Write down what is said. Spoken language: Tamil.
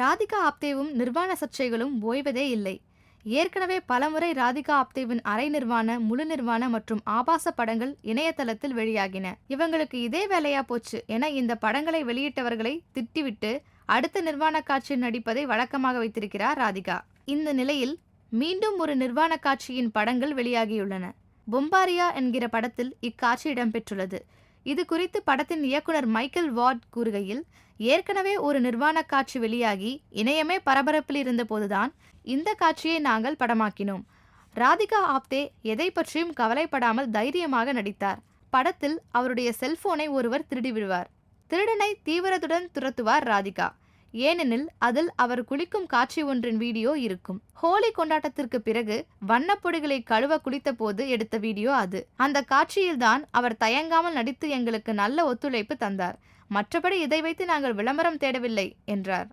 ராதிகா ஆப்தேவும் நிர்வாண சர்ச்சைகளும் ஓய்வதே இல்லை. ஏற்கனவே பலமுறை ராதிகா ஆப்தேவின் அரை நிர்வாண முழு நிர்வாண மற்றும் ஆபாச படங்கள் இணையதளத்தில் வெளியாகின. இவங்களுக்கு இதே வேலையா போச்சு என இந்த படங்களை வெளியிட்டவர்களை திட்டிவிட்டு அடுத்த நிர்வாண காட்சியில் நடிப்பதை வழக்கமாக வைத்திருக்கிறார் ராதிகா. இந்த நிலையில் மீண்டும் ஒரு நிர்வாண காட்சியின் படங்கள் வெளியாகியுள்ளன. பொம்பாரியா என்கிற படத்தில் இக்காட்சி இடம்பெற்றுள்ளது. இது குறித்து படத்தின் இயக்குனர் மைக்கேல் வார்ட் கூறுகையில் ஏற்கனவே ஒரு நிர்வாண காட்சி வெளியாகி இணையமே பரபரப்பில் இருந்தபோதுதான் இந்த காட்சியை நாங்கள் படமாக்கினோம். ராதிகா ஆப்தே எதை பற்றியும் கவலைப்படாமல் தைரியமாக நடித்தார். படத்தில் அவருடைய செல்போனை ஒருவர் திருடி விடுவார். திருடனை தீவிரத்துடன் துரத்துவார் ராதிகா. ஏனெனில் அதில் அவர் குளிக்கும் காட்சி ஒன்றின் வீடியோ இருக்கும். ஹோலி கொண்டாட்டத்திற்கு பிறகு வண்ணப்பொடிகளை கழுவ குளித்தபோது எடுத்த வீடியோ அது. அந்த காட்சியில்தான் அவர் தயங்காமல் நடித்து எங்களுக்கு நல்ல ஒத்துழைப்பு தந்தார். மற்றபடி இதை வைத்து நாங்கள் விளம்பரம் தேடவில்லை என்றார்.